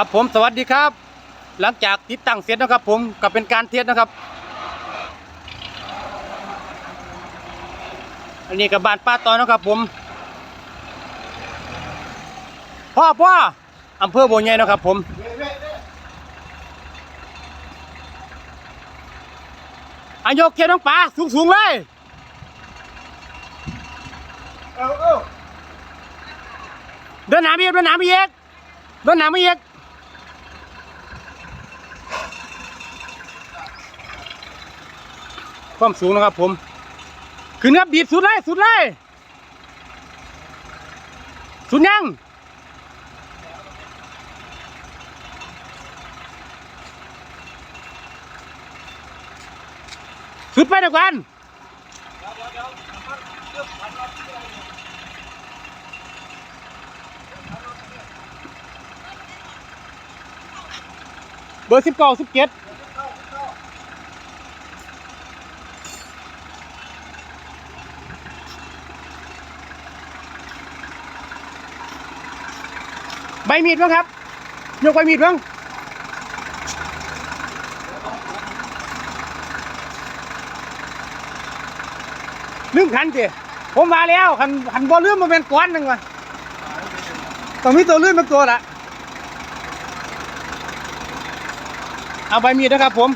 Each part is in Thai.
ครับผมสวัสดีครับ หลังจากติดตั้งเสร็จนะครับ ผมก็เป็นการเทสนะครับ อันนี้กับบานป้าตอนนะครับ ผมพ่อพ่ออำเภอโบวใหญ่นะครับ ผมอายกเทียนน้องปลาสูงสูงๆเลยเอาเอาเดินหนาไปอีกเดินหนาไปอีกเดินหนาไปอีก ความสูงนะครับผม ขึ้นครับบีบสุดเลยสุดเลยสุดยังสุดไปเดียวกันเบอร์สิบเก้าสิบเจ็ด ใบมีดบ้างครับยกใบมีดบ้างลืมขันสิผมมาแล้วขันขันบอลลืมมาเป็นก้อนหนึ่งวะต้องมีตัวลื่นมาตัวละเอาใบมีดนะครับผม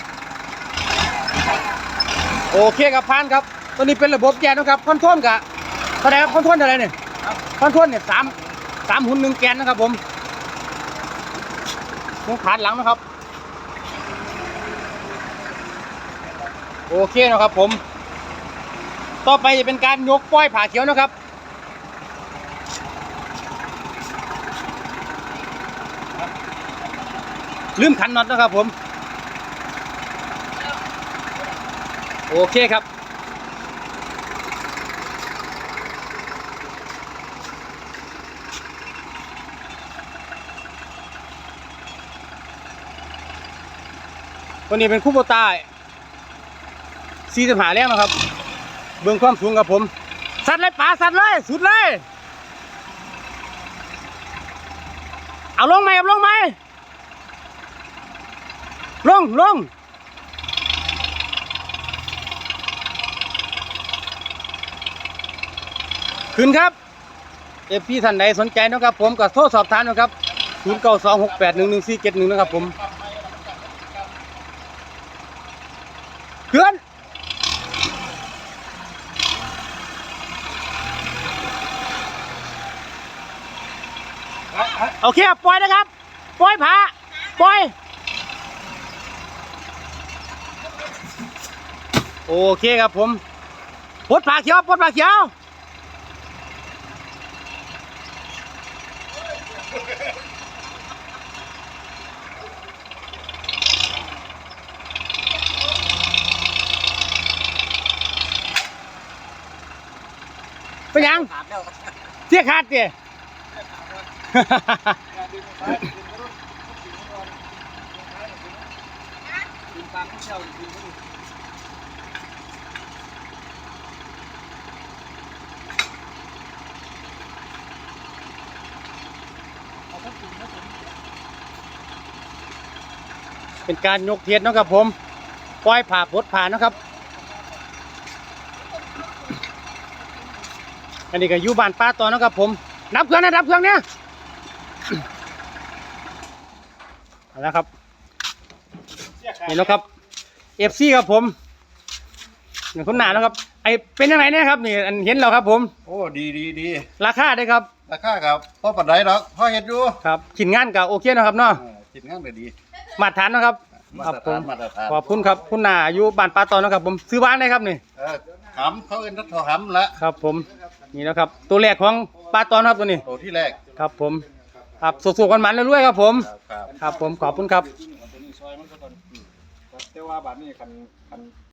โอเคครับพานครับ ตัวนี้เป็นระบบแกนนะครับคอนโทรลกับเท่าไรครับคอนโทรลเท่าไรเนี่ยคอนโทรลเนี่ยสามสามหุ่นหนึ่งแกนนะครับผม ต้องผ่านหลังนะครับ โอเคนะครับผม ต่อไปจะเป็นการยกป้อยผ่าเขียวนะครับลืมขันน็อตนะครับผม โอเคครับ ตัวนี้เป็นคู่โบตายสี่สิบหาแรงนะครับ เบื้องความสูงกับผม สัตว์เลยป่าสัตว์เลย สุดเลย เอาลงไหมเอาลงไหมลงลงขึ้นครับเอฟพี่ท่านใดสนใจนะครับผมก็โทรสอบถามนะครับ 0 9 2 6 8 1 1 4 7 1 นะครับผม เคลื่อนโอเคปล่อยนะครับ ปล่อยผาปล่อย โอเคครับผมปลดผาเขียวปลดผาเขียว เป็นยังเสียขาดเจีดึงปากเป็นการยกเทียนเนาะครับผมปล่อยผ่าปดผ่านะครับ อันนี้ก็อยู่บ้านป้าต่อเนาะครับผมนับเครื่องนะนับเครื่องเนี่ยเอาละครับเห็นแล้วครับเอฟซีครับผมอย่างคนหนาแล้วครับไอเป็นยังไงเนี่ยครับนี่อันเห็นแล้วครับผม โอ้ดีดีดีราคาได้ครับราคาครับพ่อปัดไดหรอกพ่อเฮ็ดอยู่ครับขินงานกับโอเคนะครับเนาะอ่ากินงานก็ดีมาตรฐานนะครับมาครับตรผฐานมมาตรฐานขอบคุณครับคุณหนาอายุบ้านป้าตอนนะครับผมซื้อบ้านได้ครับนี่เออหำเขาเอ็นทัดทอหำละครับผม นี่นะครับ ตัวแรกของป้าตอนครับตัวนี้โตที่แรกครับผมครับสุกๆมันๆเรื่อยๆครับผมครับครับครับผมขอบคุณครับ แต่ว่าบัดนี้คันคัน